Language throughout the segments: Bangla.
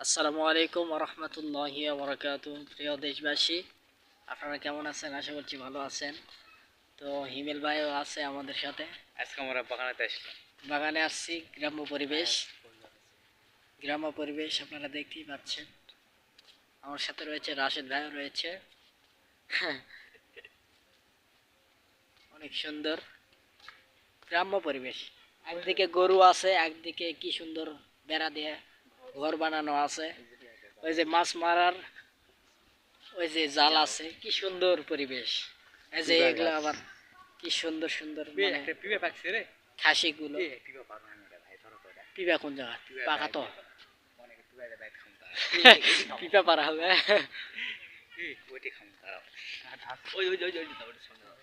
আসসালামু আলাইকুম রহমতুল্লাহি বরকাত প্রিয় দেশবাসী আপনারা কেমন আছেন? আশা করছি ভালো আছেন। তো হিমেল ভাইও আছে আমাদের সাথে। আজকে আমরা বাগানেতে আসলাম। বাগানে আসছি গ্রাম্য পরিবেশ। গ্রাম্য পরিবেশ আপনারা দেখতেই পাচ্ছেন। আমার সাথে রয়েছে রাশেদ ভাইও রয়েছে। অনেক সুন্দর গ্রাম্য পরিবেশ। একদিকে গরু আছে একদিকে কি সুন্দর বেড়া দিয়ে ঘর বানানো আছে ওই যে মাছ মারার ওই যে জাল আছে কি সুন্দর পরিবেশ এই যে এগুলো আবার কি সুন্দর সুন্দর মানে খাসি গুলো পিপা কোন জায়গা পাকা তো অনেক। পিপা পারা হবে এই, ওইটি খামু তারা। ওই, ওই, ওই, ওই, ওই, ওইটা সামনে দাও।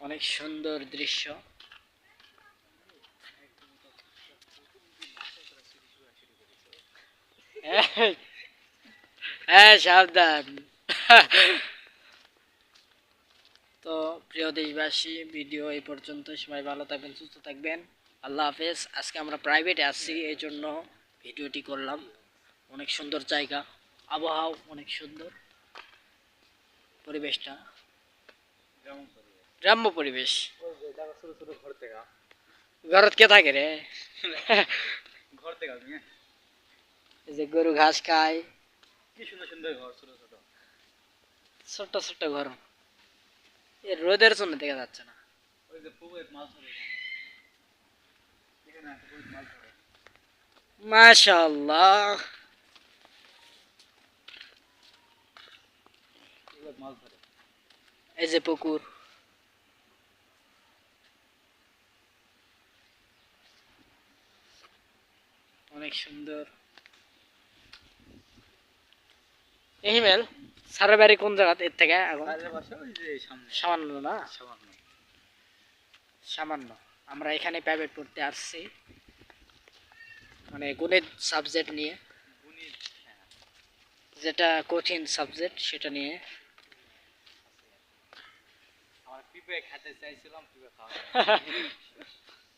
অনেক সুন্দর দৃশ্য এই, হ্যাঁ সাবধান। তো প্রিয় দেশবাসী ভিডিও এই পর্যন্ত। সবাই ভালো থাকবেন সুস্থ থাকবেন। আল্লাহ হাফেজ। আজকে আমরা প্রাইভেটে আসছি এই জন্য ভিডিওটি করলাম। অনেক সুন্দর জায়গা। আবহাওয়া অনেক সুন্দর। পরিবেশটা। গ্রাম্য পরিবেশ। ঘর থেকে। থাকে রে? ঘর থেকে এই যে গরু ঘাস খায়। কি সুন্দর সুন্দর ঘর ছোট ছোট। ছোট্ট ছোট্ট ঘর। এ রোদের জন্য দেখা যাচ্ছে না। ওই যে পুকুরে মাছ ধরে এখানে। এখানে একটা পুকুরে মাছ ধরে। মাশাআল্লাহ। মাছ ধরে। এই যে পুকুর। অনেক সুন্দর এই হিমেল সারা বাড়ি কোন জায়গা এর থেকে? এখন? সামান্য না? সামান্য। সামান্য। আমরা এখানে প্রাইভেট পড়তে আসছি। মানে গণিত সাবজেক্ট নিয়ে। হ্যাঁ। যেটা কঠিন সাবজেক্ট সেটা নিয়ে। আমার পিঁপড়ে খেতে চাইছিলাম পিঁপড়ে খাওয়া।